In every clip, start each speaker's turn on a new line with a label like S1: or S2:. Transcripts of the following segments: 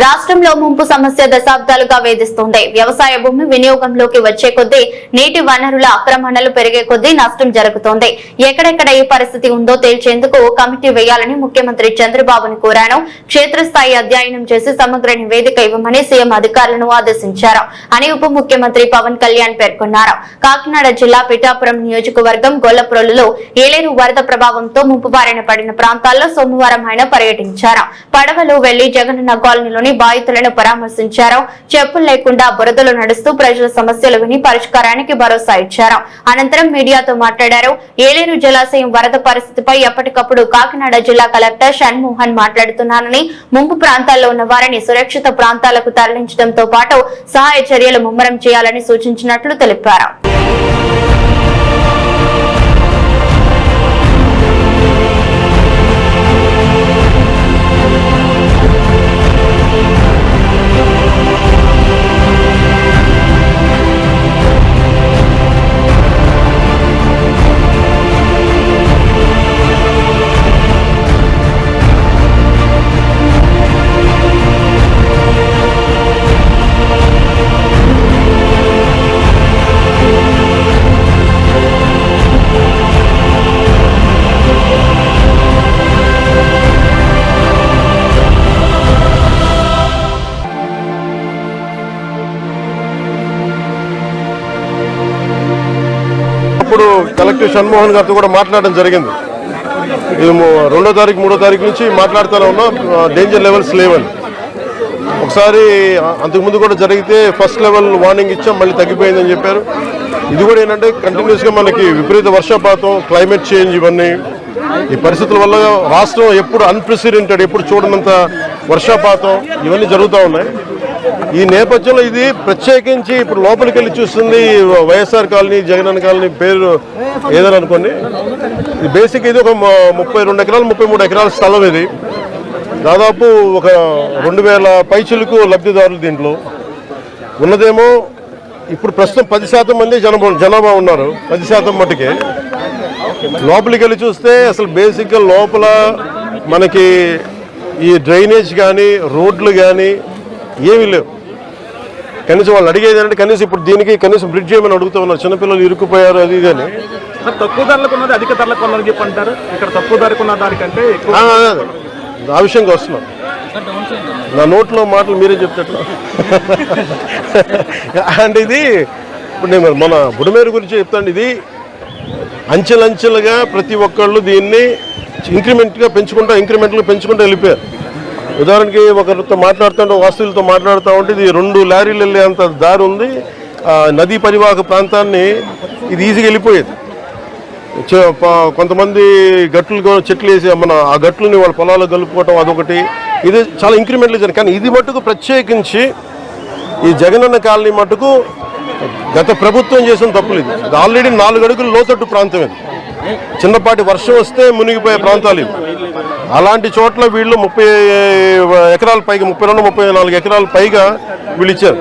S1: రాష్ట్రంలో ముంపు సమస్య దశాబ్దాలుగా వేధిస్తుంది. వ్యవసాయ భూమి వినియోగంలోకి వచ్చే కొద్దీ నీటి వనరుల ఆక్రమణలు పెరిగే కొద్దీ నష్టం జరుగుతోంది. ఎక్కడెక్కడ ఏ పరిస్థితి ఉందో తేల్చేందుకు కమిటీ వేయాలని ముఖ్యమంత్రి చంద్రబాబును కోరాను. క్షేత్రస్థాయి అధ్యయనం చేసి సమగ్ర నివేదిక ఇవ్వమని సీఎం అధికారులను ఆదేశించారు. అని ఉప ముఖ్యమంత్రి పవన్ కళ్యాణ్ పేర్కొన్నారు. కాకినాడ జిల్లా పిఠాపురం నియోజకవర్గం గొల్లప్రోలులో ఏలేరు వరద ప్రభావంతో ముంపు బారిన పడిన ప్రాంతాల్లో సోమవారం ఆయన పర్యటించారు. పడవలో వెళ్ళి జగనన్న కాలనీలోని బాధితులను పరామర్శించారు. చెప్పులు లేకుండా బురదలు నడుస్తూ ప్రజల సమస్యలు విని పరిష్కారానికి భరోసా ఇచ్చారు. అనంతరం మీడియాతో మాట్లాడారు. ఏలేరు జలాశయం వరద పరిస్థితిపై ఎప్పటికప్పుడు కాకినాడ జిల్లా కలెక్టర్ షణ్మోహన్ మాట్లాడుతున్నానని ముంపు ప్రాంతాల్లో ఉన్న వారిని సురక్షిత ప్రాంతాలకు తరలించడంతో పాటు సహాయ చర్యలు ముమ్మరం చేయాలని సూచించినట్లు తెలిపారు.
S2: అప్పుడు కలెక్టర్ షణ్మోహన్ గారితో కూడా మాట్లాడడం జరిగింది. ఇది రెండో తారీఖు మూడో తారీఖు నుంచి మాట్లాడుతూనే ఉన్నాం. డేంజర్ లెవెల్స్ లేవని. ఒకసారి అంతకుముందు కూడా జరిగితే ఫస్ట్ లెవెల్ వార్నింగ్ ఇచ్చాం మళ్ళీ తగ్గిపోయిందని చెప్పారు. ఇది కూడా ఏంటంటే కంటిన్యూస్గా మనకి విపరీత వర్షపాతం క్లైమేట్ చేంజ్ ఇవన్నీ. ఈ పరిస్థితుల వల్ల రాష్ట్రం ఎప్పుడు అన్ప్రెసిడెంటెడ్ ఎప్పుడు చూడనంత వర్షపాతం ఇవన్నీ జరుగుతూ ఉన్నాయి. ఈ నేపథ్యంలో ఇది ప్రత్యేకించి ఇప్పుడు లోపలికి వెళ్ళి చూస్తుంది వైఎస్ఆర్ కాలనీ జగనన్న కాలనీ పేరు ఏదని అనుకోండి. బేసిక్ ఇది ఒక ముప్పై రెండు ఎకరాలు ముప్పై మూడు ఎకరాల స్థలం ఇది. దాదాపు ఒక రెండు వేల పైచులకు లబ్ధిదారులు దీంట్లో. ఉన్నదేమో ఇప్పుడు ప్రస్తుతం పది శాతం మంది జనాభా జనాభా ఉన్నారు పది శాతం మట్టుకే లోపలికి వెళ్ళి చూస్తే అసలు బేసిక్గా లోపల మనకి ఈ డ్రైనేజ్ కానీ రోడ్లు కానీ ఏమీ లేవు. కనీసం వాళ్ళు అడిగేది అంటే కనీసం ఇప్పుడు దీనికి కనీసం బ్రిడ్జ్ చేయమని అడుగుతూ ఉన్నారు. చిన్నపిల్లలు ఇరుక్కుపోయారు అది ఇది అని.
S3: సార్ తక్కువ ధరలకు ఉన్నది అధిక ధరలకు ఉన్నది చెప్పి అంటారు. ఇక్కడ తక్కువ ధరకు ఉన్న దానికంటే
S2: ఆ, విషయంగా వస్తున్నాం. నా నోట్లో మాటలు మీరే చెప్తేట్లా అంటే ఇది ఇప్పుడు నేను మన బుడమేరు గురించి చెప్తాను. ఇది అంచెలంచెలుగా ప్రతి ఒక్కళ్ళు దీన్ని ఇంక్రిమెంట్గా పెంచుకుంటా ఇంక్రిమెంట్లు పెంచుకుంటూ వెళ్ళిపోయారు. ఉదాహరణకి ఒకరితో మాట్లాడుతుంటే వాస్తువులతో మాట్లాడుతూ ఉంటే ఇది రెండు లారీలు వెళ్ళేంత దారి ఉంది. నదీ పరివాహక ప్రాంతాన్ని ఇది ఈజీగా వెళ్ళిపోయేది. కొంతమంది గట్లు కూడా చెట్లు వేసి మన ఆ గట్లని వాళ్ళ పొలాలు కలుపుకోవటం అదొకటి. ఇది చాలా ఇంక్రిమెంట్లు జరిగింది కానీ ఇది మటుకు ప్రత్యేకించి ఈ జగనన్న కాలనీ మటుకు గత ప్రభుత్వం చేసిన తప్పులు ఇది ఆల్రెడీ నాలుగు అడుగులు లోతట్టు ప్రాంతం ఇది. చిన్నపాటి వర్షం వస్తే మునిగిపోయే ప్రాంతాలు ఇవి. అలాంటి చోట్ల వీళ్ళు ముప్పై ఎకరాల పైగా ముప్పై రెండు ముప్పై నాలుగు ఎకరాల పైగా వీళ్ళు ఇచ్చారు.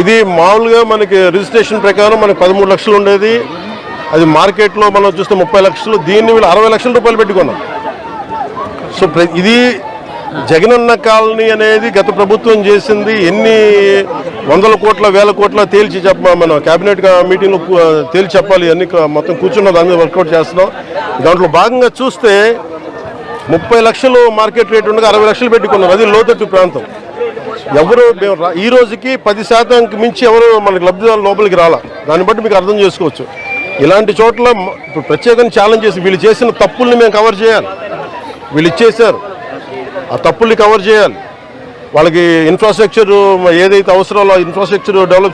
S2: ఇది మామూలుగా మనకి రిజిస్ట్రేషన్ ప్రకారం మనకి పదమూడు లక్షలు ఉండేది. అది మార్కెట్లో మనం చూస్తే ముప్పై లక్షలు. దీన్ని వీళ్ళు అరవై లక్షల రూపాయలు పెట్టుకున్నాం సో ఇది జగనన్న కాలనీ అనేది గత ప్రభుత్వం చేసింది. ఎన్ని వందల కోట్ల వేల కోట్ల తేల్చి చెప్ప మన కేబినెట్ మీటింగ్లో తేల్చి చెప్పాలి. అన్ని మొత్తం కూర్చున్న దాని మీద వర్కౌట్ చేస్తున్నాం. దాంట్లో భాగంగా చూస్తే ముప్పై లక్షలు మార్కెట్ రేట్ ఉండగా అరవై లక్షలు పెట్టుకున్నారు అది లోతట్టు ప్రాంతం. ఎవరు రా- ఈ రోజుకి పది శాతంకి మించి ఎవరు మనకి లబ్ధిదారు లోపలికి రాలా. దాన్ని బట్టి మీకు అర్థం చేసుకోవచ్చు. ఇలాంటి చోట్ల ఇప్పుడు ప్రత్యేకంగా ఛాలెంజ్ చేసి వీళ్ళు చేసిన తప్పుల్ని మేము కవర్ చేయాలి. వీళ్ళు ఇచ్చేశారు. ఆ తప్పుల్ని కవర్ చేయాలి. వాళ్ళకి ఇన్ఫ్రాస్ట్రక్చర్ ఏదైతే అవసరాలో ఇన్ఫ్రాస్ట్రక్చర్ డెవలప్